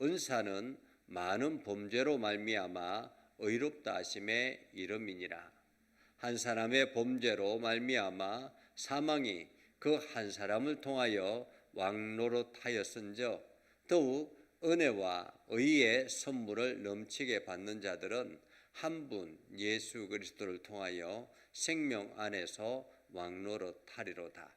은사는 많은 범죄로 말미암아 의롭다 하심의 이름이니라. 한 사람의 범죄로 말미암아 사망이 그 한 사람을 통하여 왕노릇하였은저 더욱 은혜와 의의 선물을 넘치게 받는 자들은 한 분 예수 그리스도를 통하여 생명 안에서 왕노릇하리로다.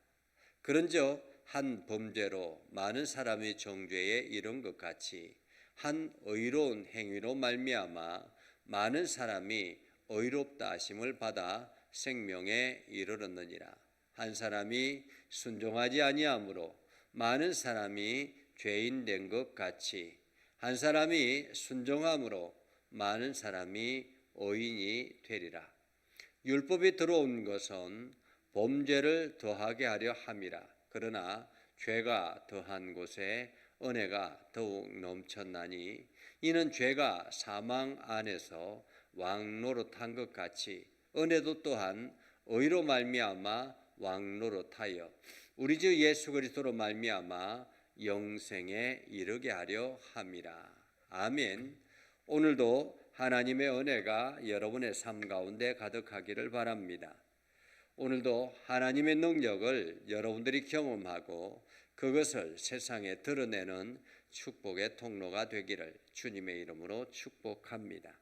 그런즉 한 범죄로 많은 사람이 정죄에 이른 것 같이 한 의로운 행위로 말미암아 많은 사람이 의롭다 하심을 받아 생명에 이르렀느니라. 한 사람이 순종하지 아니하므로 많은 사람이 죄인 된 것 같이 한 사람이 순종함으로 많은 사람이 의인이 되리라. 율법이 들어온 것은 범죄를 더하게 하려 함이라. 그러나 죄가 더한 곳에 은혜가 더욱 넘쳤나니 이는 죄가 사망 안에서 왕노릇한 것 같이 은혜도 또한 의로 말미암아 왕노릇하여 우리 주 예수 그리스도로 말미암아 영생에 이르게 하려 함이라. 아멘. 오늘도 하나님의 은혜가 여러분의 삶 가운데 가득하기를 바랍니다. 오늘도 하나님의 능력을 여러분들이 경험하고 그것을 세상에 드러내는 축복의 통로가 되기를 주님의 이름으로 축복합니다.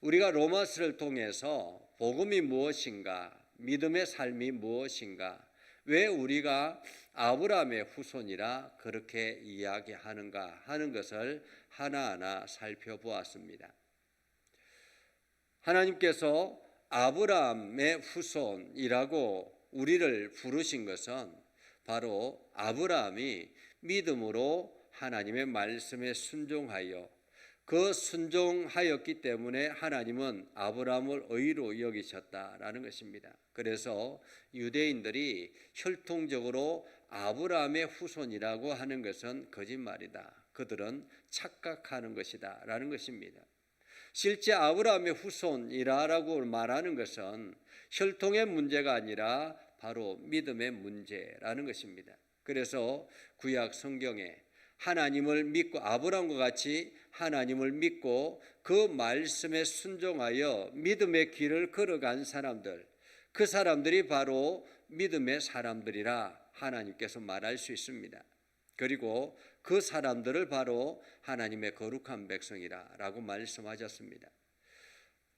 우리가 로마스를 통해서 복음이 무엇인가, 믿음의 삶이 무엇인가, 왜 우리가 아브라함의 후손이라 그렇게 이야기하는가 하는 것을 하나하나 살펴보았습니다. 하나님께서 아브라함의 후손이라고 우리를 부르신 것은 바로 아브라함이 믿음으로 하나님의 말씀에 순종하여 그 순종하였기 때문에 하나님은 아브라함을 의로 여기셨다라는 것입니다. 그래서 유대인들이 혈통적으로 아브라함의 후손이라고 하는 것은 거짓말이다. 그들은 착각하는 것이다라는 것입니다. 실제 아브라함의 후손이라고 말하는 것은 혈통의 문제가 아니라 바로 믿음의 문제라는 것입니다. 그래서 구약 성경에 하나님을 믿고 아브라함과 같이 하나님을 믿고 그 말씀에 순종하여 믿음의 길을 걸어간 사람들, 그 사람들이 바로 믿음의 사람들이라 하나님께서 말할 수 있습니다. 그리고 그 사람들을 바로 하나님의 거룩한 백성이라라고 말씀하셨습니다.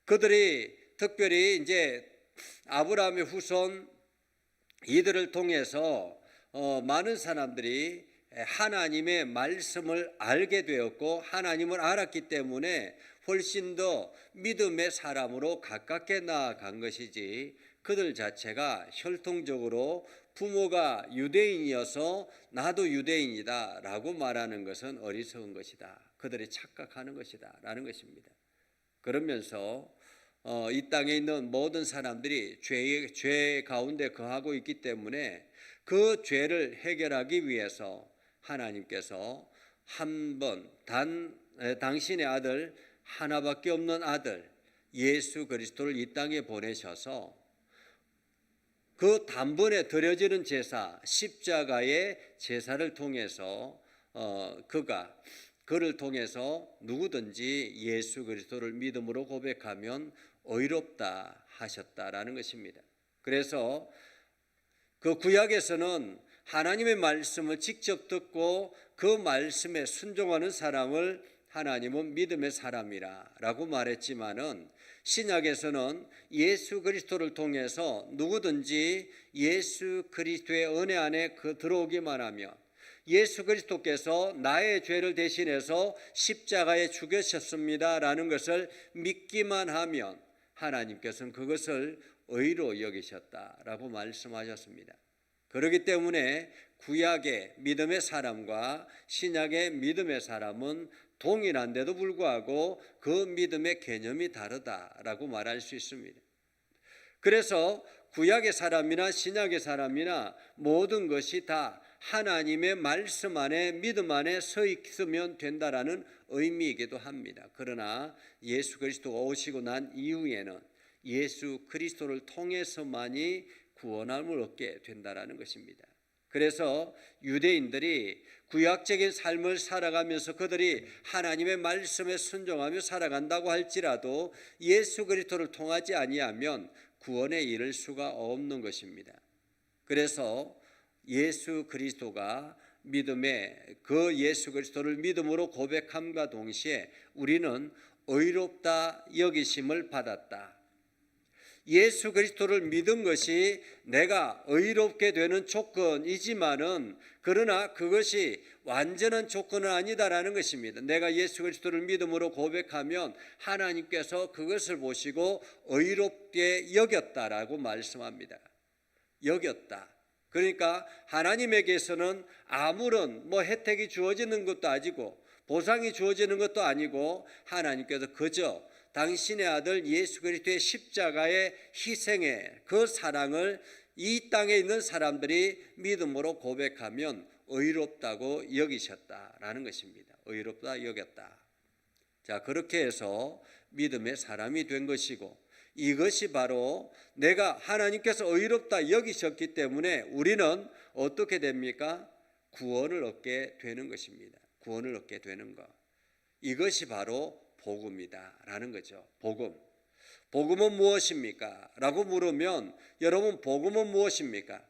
그들이 특별히 이제 아브라함의 후손 이들을 통해서 어, 많은 사람들이 하나님의 말씀을 알게 되었고 하나님을 알았기 때문에 훨씬 더 믿음의 사람으로 가깝게 나아간 것이지 그들 자체가 혈통적으로 부모가 유대인이어서 나도 유대인이다 라고 말하는 것은 어리석은 것이다. 그들이 착각하는 것이다 라는 것입니다. 그러면서 어, 이 땅에 있는 모든 사람들이 죄, 죄 가운데 거하고 있기 때문에 그 죄를 해결하기 위해서 하나님께서 한 번 단 당신의 아들 하나밖에 없는 아들 예수 그리스도를 이 땅에 보내셔서 그 단번에 드려지는 제사 십자가의 제사를 통해서 어, 그가 그를 통해서 누구든지 예수 그리스도를 믿음으로 고백하면 의롭다 하셨다라는 것입니다. 그래서 그 구약에서는 하나님의 말씀을 직접 듣고 그 말씀에 순종하는 사람을 하나님은 믿음의 사람이라라고 말했지만은 신약에서는 예수 그리스도를 통해서 누구든지 예수 그리스도의 은혜 안에 그 들어오기만 하면 예수 그리스도께서 나의 죄를 대신해서 십자가에 죽으셨습니다라는 것을 믿기만 하면 하나님께서는 그것을 의로 여기셨다라고 말씀하셨습니다. 그렇기 때문에 구약의 믿음의 사람과 신약의 믿음의 사람은 동일한데도 불구하고 그 믿음의 개념이 다르다라고 말할 수 있습니다. 그래서 구약의 사람이나 신약의 사람이나 모든 것이 다 하나님의 말씀 안에 믿음 안에 서 있으면 된다라는 의미이기도 합니다. 그러나 예수 그리스도가 오시고 난 이후에는 예수 그리스도를 통해서만이 구원함을 얻게 된다라는 것입니다. 그래서 유대인들이 구약적인 삶을 살아가면서 그들이 하나님의 말씀에 순종하며 살아간다고 할지라도 예수 그리스도를 통하지 아니하면 구원에 이를 수가 없는 것입니다. 그래서 예수 그리스도가 믿음의 그 예수 그리스도를 믿음으로 고백함과 동시에 우리는 의롭다 여기심을 받았다. 예수 그리스도를 믿은 것이 내가 의롭게 되는 조건이지만은 그러나 그것이 완전한 조건은 아니다라는 것입니다. 내가 예수 그리스도를 믿음으로 고백하면 하나님께서 그것을 보시고 의롭게 여겼다라고 말씀합니다. 여겼다. 그러니까 하나님에게서는 아무런 뭐 혜택이 주어지는 것도 아니고 보상이 주어지는 것도 아니고 하나님께서 그저 당신의 아들 예수 그리스도의 십자가의 희생의 그 사랑을 이 땅에 있는 사람들이 믿음으로 고백하면 의롭다고 여기셨다라는 것입니다. 의롭다 여겼다. 자, 그렇게 해서 믿음의 사람이 된 것이고 이것이 바로 내가 하나님께서 의롭다 여기셨기 때문에 우리는 어떻게 됩니까? 구원을 얻게 되는 것입니다. 구원을 얻게 되는 것. 이것이 바로 복음이다 라는 거죠. 복음. 복음은 무엇입니까? 라고 물으면 여러분 복음은 무엇입니까?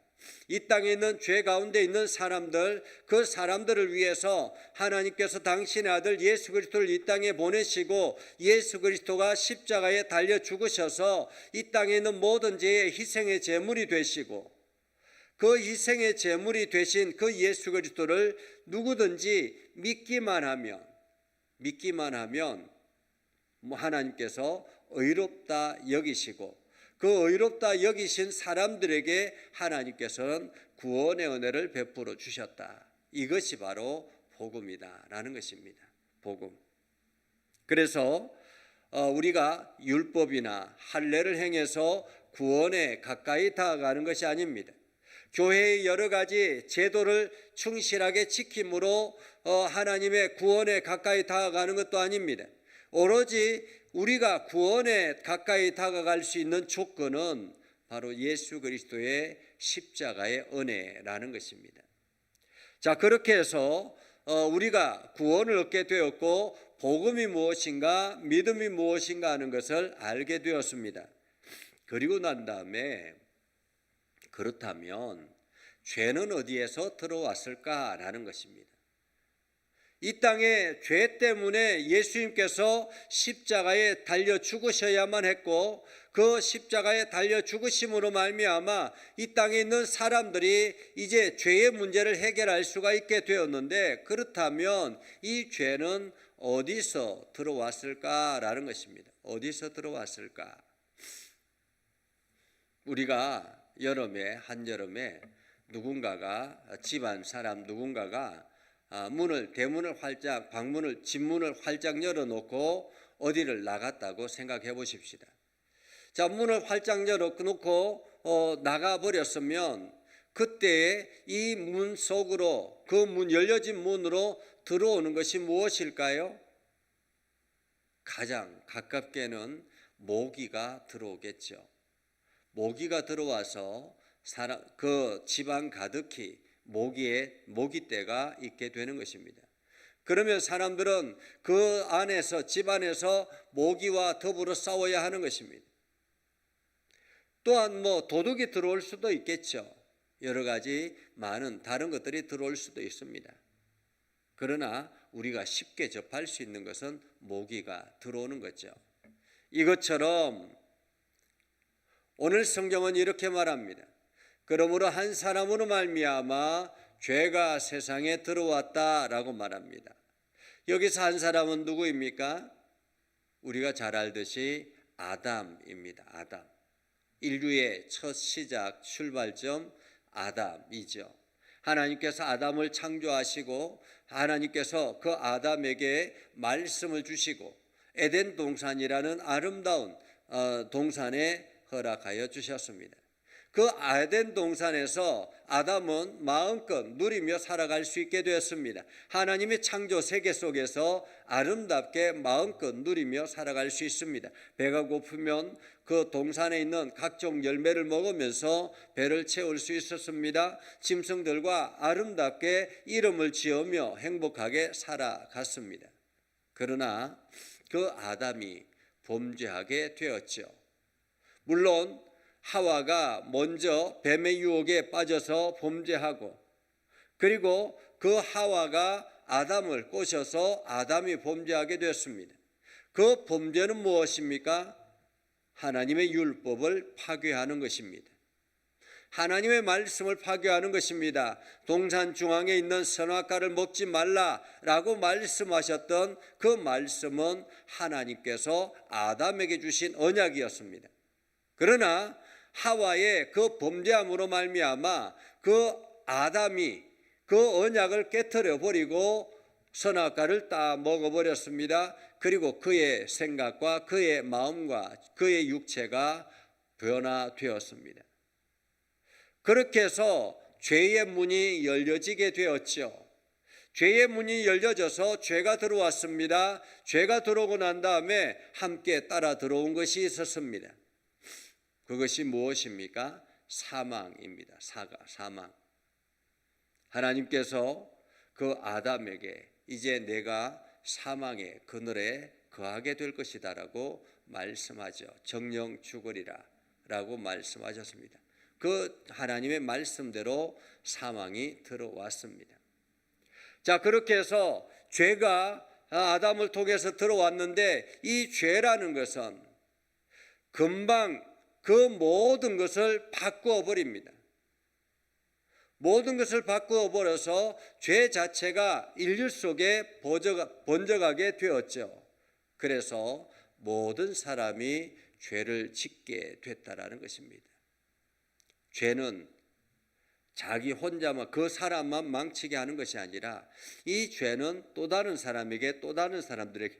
이 땅에 있는 죄 가운데 있는 사람들 그 사람들을 위해서 하나님께서 당신의 아들 예수 그리스도를 이 땅에 보내시고 예수 그리스도가 십자가에 달려 죽으셔서 이 땅에 있는 모든 죄의 희생의 제물이 되시고 그 희생의 제물이 되신 그 예수 그리스도를 누구든지 믿기만 하면 믿기만 하면 뭐 하나님께서 의롭다 여기시고 그 의롭다 여기신 사람들에게 하나님께서는 구원의 은혜를 베풀어 주셨다. 이것이 바로 복음이다라는 것입니다. 복음. 그래서 어, 우리가 율법이나 할례를 행해서 구원에 가까이 다가가는 것이 아닙니다. 교회의 여러 가지 제도를 충실하게 지킴으로 어, 하나님의 구원에 가까이 다가가는 것도 아닙니다. 오로지 우리가 구원에 가까이 다가갈 수 있는 조건은 바로 예수 그리스도의 십자가의 은혜라는 것입니다. 자, 그렇게 해서 어, 우리가 구원을 얻게 되었고 복음이 무엇인가, 믿음이 무엇인가 하는 것을 알게 되었습니다. 그리고 난 다음에 그렇다면 죄는 어디에서 들어왔을까라는 것입니다. 이 땅에 죄 때문에 예수님께서 십자가에 달려 죽으셔야만 했고 그 십자가에 달려 죽으심으로 말미암아 이 땅에 있는 사람들이 이제 죄의 문제를 해결할 수가 있게 되었는데 그렇다면 이 죄는 어디서 들어왔을까라는 것입니다. 어디서 들어왔을까? 우리가 여름에 한여름에 누군가가 집안 사람 누군가가 아, 문을 대문을 활짝 방문을 집문을 활짝 열어놓고 어디를 나갔다고 생각해 보십시다. 자 문을 활짝 열어놓고 어, 나가 버렸으면 그때 이 문 속으로 그 문 열려진 문으로 들어오는 것이 무엇일까요? 가장 가깝게는 모기가 들어오겠죠. 모기가 들어와서 사람, 그 집안 가득히 모기에 모기떼가 있게 되는 것입니다. 그러면 사람들은 그 안에서 집 안에서 모기와 더불어 싸워야 하는 것입니다. 또한 뭐 도둑이 들어올 수도 있겠죠. 여러 가지 많은 다른 것들이 들어올 수도 있습니다. 그러나 우리가 쉽게 접할 수 있는 것은 모기가 들어오는 거죠. 이것처럼 오늘 성경은 이렇게 말합니다. 그러므로 한 사람으로 말미암아 죄가 세상에 들어왔다라고 말합니다. 여기서 한 사람은 누구입니까? 우리가 잘 알듯이 아담입니다. 아담. 인류의 첫 시작 출발점 아담이죠. 하나님께서 아담을 창조하시고 하나님께서 그 아담에게 말씀을 주시고 에덴 동산이라는 아름다운 어, 동산에 허락하여 주셨습니다. 그 아덴 동산에서 아담은 마음껏 누리며 살아갈 수 있게 되었습니다. 하나님의 창조 세계 속에서 아름답게 마음껏 누리며 살아갈 수 있습니다. 배가 고프면 그 동산에 있는 각종 열매를 먹으면서 배를 채울 수 있었습니다. 짐승들과 아름답게 이름을 지으며 행복하게 살아갔습니다. 그러나 그 아담이 범죄하게 되었죠. 물론 하와가 먼저 뱀의 유혹에 빠져서 범죄하고 그리고 그 하와가 아담을 꼬셔서 아담이 범죄하게 되었습니다. 그 범죄는 무엇입니까? 하나님의 율법을 파괴하는 것입니다. 하나님의 말씀을 파괴하는 것입니다. 동산 중앙에 있는 선악과를 먹지 말라라고 말씀하셨던 그 말씀은 하나님께서 아담에게 주신 언약이었습니다. 그러나 하와의 그 범죄함으로 말미암아 그 아담이 그 언약을 깨뜨려 버리고 선악과를 따 먹어 버렸습니다. 그리고 그의 생각과 그의 마음과 그의 육체가 변화되었습니다. 그렇게 해서 죄의 문이 열려지게 되었죠. 죄의 문이 열려져서 죄가 들어왔습니다. 죄가 들어오고 난 다음에 함께 따라 들어온 것이 있었습니다. 그것이 무엇입니까? 사망입니다. 사가, 사망. 하나님께서 그 아담에게 이제 내가 사망의 그늘에 거하게 될 것이다라고 말씀하죠. 정령 죽으리라 라고 말씀하셨습니다. 그 하나님의 말씀대로 사망이 들어왔습니다. 자, 그렇게 해서 죄가 아담을 통해서 들어왔는데 이 죄라는 것은 금방 그 모든 것을 바꾸어 버립니다. 모든 것을 바꾸어 버려서 죄 자체가 인류 속에 번져가게 되었죠. 그래서 모든 사람이 죄를 짓게 됐다라는 것입니다. 죄는 자기 혼자만 그 사람만 망치게 하는 것이 아니라 이 죄는 또 다른 사람에게 또 다른 사람들에게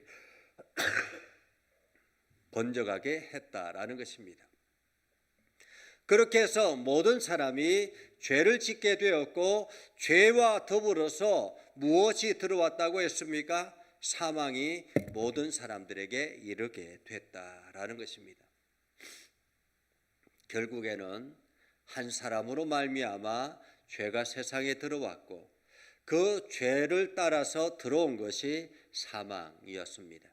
번져가게 했다라는 것입니다. 그렇게 해서 모든 사람이 죄를 짓게 되었고 죄와 더불어서 무엇이 들어왔다고 했습니까? 사망이 모든 사람들에게 이르게 됐다라는 것입니다. 결국에는 한 사람으로 말미암아 죄가 세상에 들어왔고 그 죄를 따라서 들어온 것이 사망이었습니다.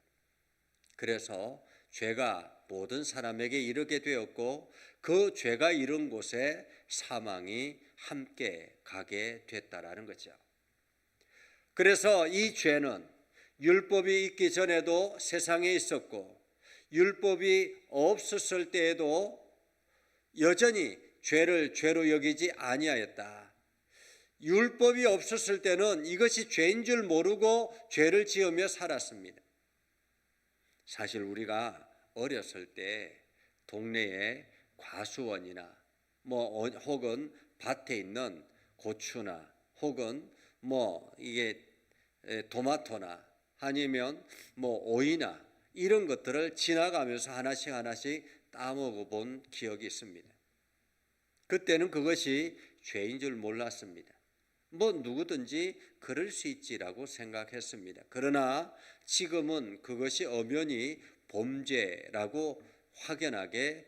그래서 죄가 모든 사람에게 이르게 되었고 그 죄가 이른 곳에 사망이 함께 가게 됐다라는 거죠. 그래서 이 죄는 율법이 있기 전에도 세상에 있었고 율법이 없었을 때에도 여전히 죄를 죄로 여기지 아니하였다. 율법이 없었을 때는 이것이 죄인 줄 모르고 죄를 지으며 살았습니다. 사실 우리가 어렸을 때 동네에 과수원이나 뭐 어, 혹은 밭에 있는 고추나 혹은 뭐 이게 토마토나 아니면 뭐 오이나 이런 것들을 지나가면서 하나씩 하나씩 따먹어 본 기억이 있습니다. 그때는 그것이 죄인 줄 몰랐습니다. 뭐 누구든지 그럴 수 있지라고 생각했습니다. 그러나 지금은 그것이 엄연히 범죄라고 확연하게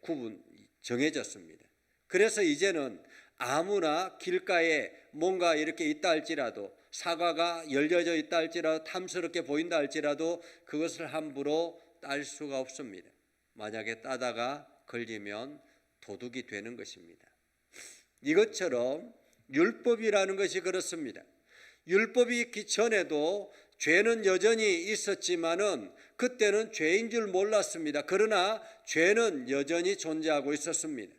구분 정해졌습니다. 그래서 이제는 아무나 길가에 뭔가 이렇게 있다 할지라도 사과가 열려져 있다 할지라도 탐스럽게 보인다 할지라도 그것을 함부로 딸 수가 없습니다. 만약에 따다가 걸리면 도둑이 되는 것입니다. 이것처럼 율법이라는 것이 그렇습니다. 율법이 있기 전에도 죄는 여전히 있었지만은 그때는 죄인 줄 몰랐습니다. 그러나 죄는 여전히 존재하고 있었습니다.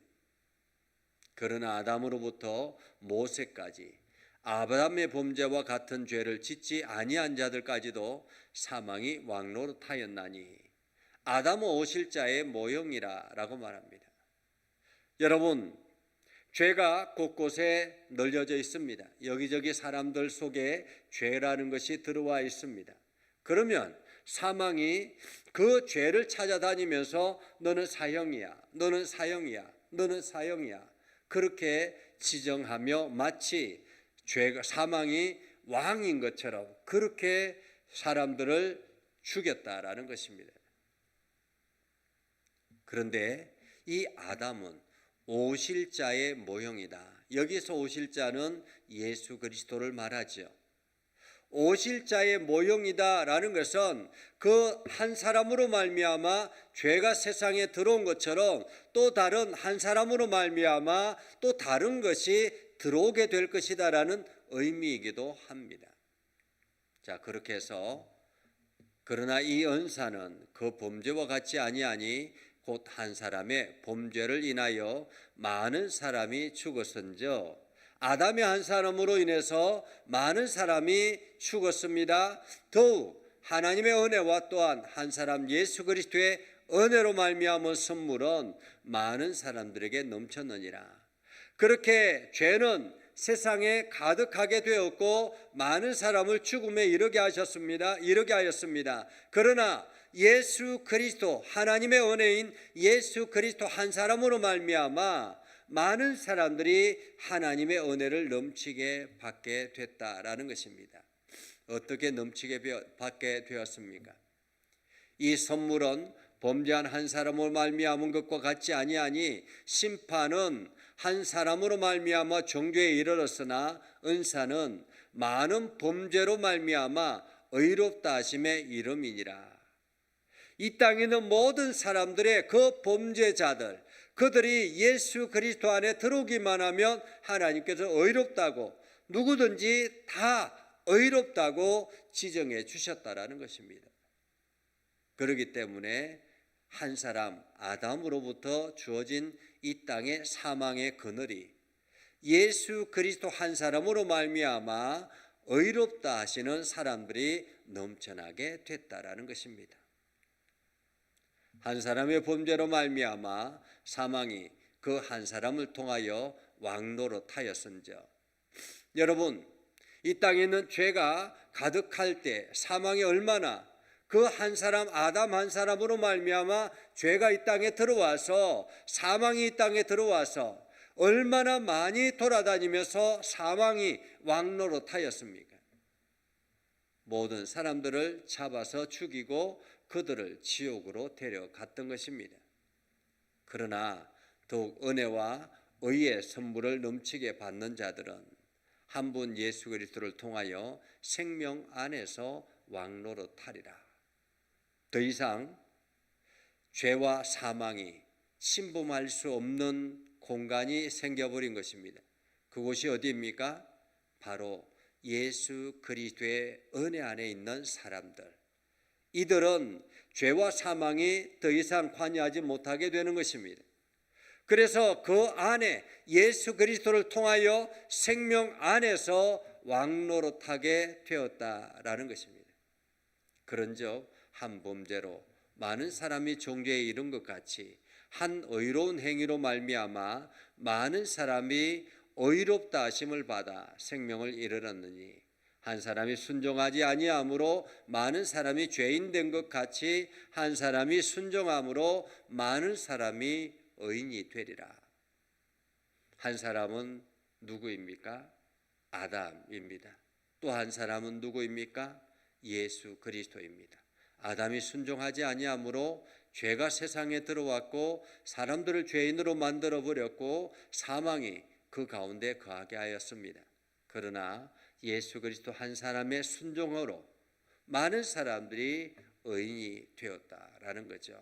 그러나 아담으로부터 모세까지 아브라함의 범죄와 같은 죄를 짓지 아니한 자들까지도 사망이 왕노릇하였나니 아담 오실 자의 모형이라라고 말합니다. 여러분 죄가 곳곳에 널려져 있습니다. 여기저기 사람들 속에 죄라는 것이 들어와 있습니다. 그러면 사망이 그 죄를 찾아다니면서 너는 사형이야, 너는 사형이야, 너는 사형이야. 그렇게 지정하며 마치 죄가 사망이 왕인 것처럼 그렇게 사람들을 죽였다라는 것입니다. 그런데 이 아담은 오실자의 모형이다. 여기서 오실자는 예수 그리스도를 말하죠. 오실자의 모형이다라는 것은 그 한 사람으로 말미암아 죄가 세상에 들어온 것처럼 또 다른 한 사람으로 말미암아 또 다른 것이 들어오게 될 것이다라는 의미이기도 합니다. 자, 그렇게 해서 그러나 이 은사는 그 범죄와 같지 아니하니 곧 한 사람의 범죄를 인하여 많은 사람이 죽었은저 아담의 한 사람으로 인해서 많은 사람이 죽었습니다. 더욱 하나님의 은혜와 또한 한 사람 예수 그리스도의 은혜로 말미암은 선물은 많은 사람들에게 넘쳤느니라. 그렇게 죄는 세상에 가득하게 되었고 많은 사람을 죽음에 이르게 하셨습니다. 이르게 하였습니다. 그러나 예수 그리스도 하나님의 은혜인 예수 그리스도 한 사람으로 말미암아 많은 사람들이 하나님의 은혜를 넘치게 받게 됐다라는 것입니다. 어떻게 넘치게 받게 되었습니까? 이 선물은 범죄한 한 사람으로 말미암은 것과 같지 아니하니 심판은 한 사람으로 말미암아 정죄에 이르렀으나 은사는 많은 범죄로 말미암아 의롭다 하심의 이름이니라. 이 땅에 있는 모든 사람들의 그 범죄자들 그들이 예수 그리스도 안에 들어오기만 하면 하나님께서 의롭다고 누구든지 다 의롭다고 지정해 주셨다라는 것입니다. 그렇기 때문에 한 사람 아담으로부터 주어진 이 땅의 사망의 그늘이 예수 그리스도 한 사람으로 말미암아 의롭다 하시는 사람들이 넘쳐나게 됐다라는 것입니다. 한 사람의 범죄로 말미암아 사망이 그 한 사람을 통하여 왕노릇하였은저 여러분 이 땅에 있는 죄가 가득할 때 사망이 얼마나 그 한 사람 아담 한 사람으로 말미암아 죄가 이 땅에 들어와서 사망이 이 땅에 들어와서 얼마나 많이 돌아다니면서 사망이 왕노릇하였습니까? 모든 사람들을 잡아서 죽이고 그들을 지옥으로 데려갔던 것입니다. 그러나 더욱 은혜와 의의 선물을 넘치게 받는 자들은 한 분 예수 그리스도를 통하여 생명 안에서 왕노릇하리라. 더 이상 죄와 사망이 침범할 수 없는 공간이 생겨버린 것입니다. 그곳이 어디입니까? 바로 예수 그리스도의 은혜 안에 있는 사람들. 이들은 죄와 사망이 더 이상 관여하지 못하게 되는 것입니다. 그래서 그 안에 예수 그리스도를 통하여 생명 안에서 왕노릇하게 되었다라는 것입니다. 그런즉 한 범죄로 많은 사람이 종죄에 이른 것 같이 한 의로운 행위로 말미암아 많은 사람이 의롭다 하심을 받아 생명을 이르렀느니 한 사람이 순종하지 아니함으로 많은 사람이 죄인 된 것 같이 한 사람이 순종함으로 많은 사람이 의인이 되리라. 한 사람은 누구입니까? 아담입니다. 또 한 사람은 누구입니까? 예수 그리스도입니다. 아담이 순종하지 아니함으로 죄가 세상에 들어왔고 사람들을 죄인으로 만들어 버렸고 사망이 그 가운데 거하게 하였습니다. 그러나 예수 그리스도 한 사람의 순종으로 많은 사람들이 의인이 되었다라는 거죠.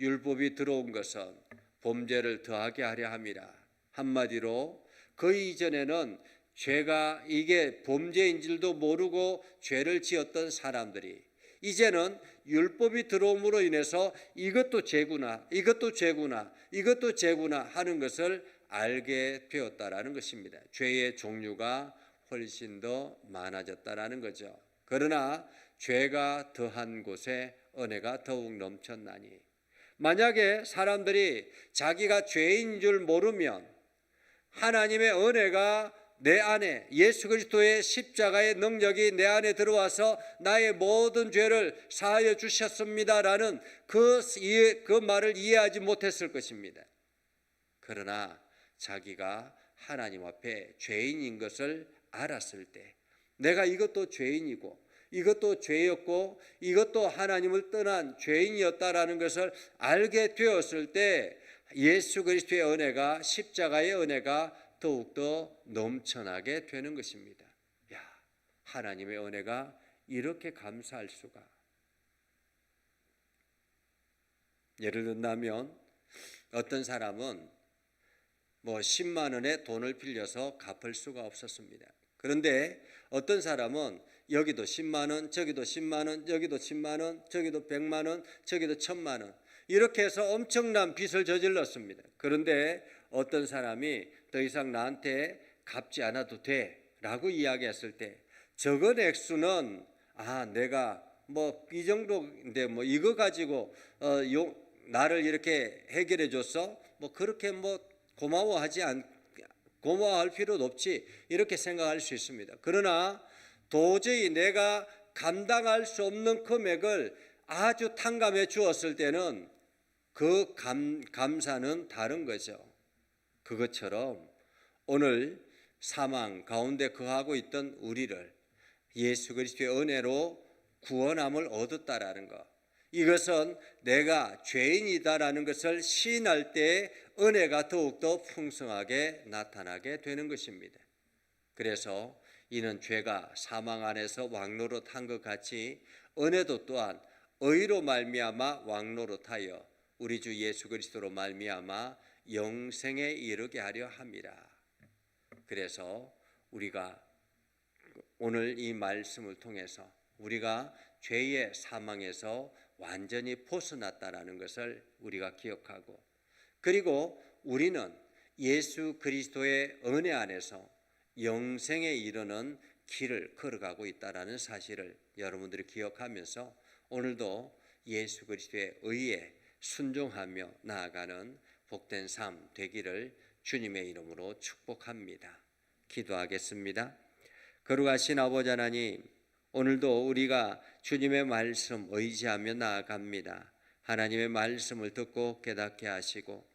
율법이 들어온 것은 범죄를 더하게 하려 함이라. 한마디로 그 이전에는 죄가 이게 범죄인 줄도 모르고 죄를 지었던 사람들이 이제는 율법이 들어옴으로 인해서 이것도 죄구나, 이것도 죄구나, 이것도 죄구나 하는 것을 알게 되었다라는 것입니다. 죄의 종류가 훨씬 더 많아졌다라는 거죠. 그러나 죄가 더한 곳에 은혜가 더욱 넘쳤나니 만약에 사람들이 자기가 죄인 줄 모르면 하나님의 은혜가 내 안에 예수 그리스도의 십자가의 능력이 내 안에 들어와서 나의 모든 죄를 사하여 주셨습니다라는 그, 그 말을 이해하지 못했을 것입니다. 그러나 자기가 하나님 앞에 죄인인 것을 알았을 때 내가 이것도 죄인이고 이것도 죄였고 이것도 하나님을 떠난 죄인이었다라는 것을 알게 되었을 때 예수 그리스도의 은혜가 십자가의 은혜가 더욱더 넘쳐나게 되는 것입니다. 야, 하나님의 은혜가 이렇게 감사할 수가. 예를 든다면 어떤 사람은 뭐 10만 원의 돈을 빌려서 갚을 수가 없었습니다. 그런데 어떤 사람은 여기도 10만 원, 저기도 10만 원, 여기도 10만 원, 저기도 100만 원, 저기도 1000만 원. 이렇게 해서 엄청난 빚을 저질렀습니다. 그런데 어떤 사람이 더 이상 나한테 갚지 않아도 돼 라고 이야기했을 때 적은 액수는 아 내가 뭐 이 정도인데 뭐 이거 가지고 어, 요, 나를 이렇게 해결해 줬어 뭐 그렇게 뭐 고마워하지 않 고마워할 필요도 없지 이렇게 생각할 수 있습니다. 그러나 도저히 내가 감당할 수 없는 금액을 아주 탕감해 주었을 때는 그 감, 감사는 다른 거죠. 그것처럼 오늘 사망 가운데 거하고 있던 우리를 예수 그리스도의 은혜로 구원함을 얻었다라는 것. 이것은 내가 죄인이다라는 것을 시인할 때 은혜가 더욱더 풍성하게 나타나게 되는 것입니다. 그래서 이는 죄가 사망 안에서 왕노릇 한것 같이 은혜도 또한 의로 말미암아 왕노릇하여 우리 주 예수 그리스도로 말미암아 영생에 이르게 하려 함이라. 그래서 우리가 오늘 이 말씀을 통해서 우리가 죄의 사망에서 완전히 벗어났다라는 것을 우리가 기억하고 그리고 우리는 예수 그리스도의 은혜 안에서 영생에 이르는 길을 걸어가고 있다라는 사실을 여러분들이 기억하면서 오늘도 예수 그리스도의 의에 순종하며 나아가는 복된 삶 되기를 주님의 이름으로 축복합니다. 기도하겠습니다. 거룩하신 아버지 하나님, 오늘도 우리가 주님의 말씀 의지하며 나아갑니다. 하나님의 말씀을 듣고 깨닫게 하시고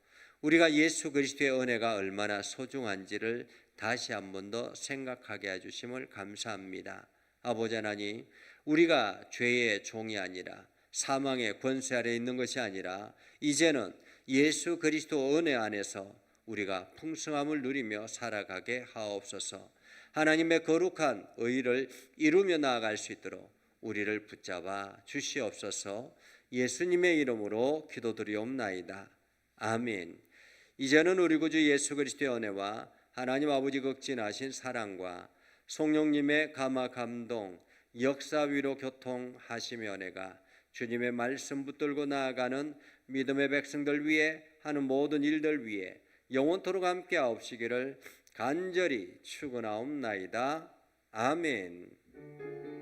우리가 예수 그리스도의 은혜가 얼마나 소중한지를 다시 한 번 더 생각하게 해주심을 감사합니다. 아버지 하나님, 우리가 죄의 종이 아니라 사망의 권세 아래 있는 것이 아니라 이제는 예수 그리스도 은혜 안에서 우리가 풍성함을 누리며 살아가게 하옵소서. 하나님의 거룩한 의를 이루며 나아갈 수 있도록 우리를 붙잡아 주시옵소서. 예수님의 이름으로 기도드리옵나이다. 아멘. 이제는 우리 구주 예수 그리스도의 은혜와 하나님 아버지 극진하신 사랑과 성령님의 감화 감동 역사 위로 교통하시며 은혜가 주님의 말씀 붙들고 나아가는 믿음의 백성들 위해 하는 모든 일들 위해 영원토록 함께 하옵시기를 간절히 축원하옵나이다. 아멘.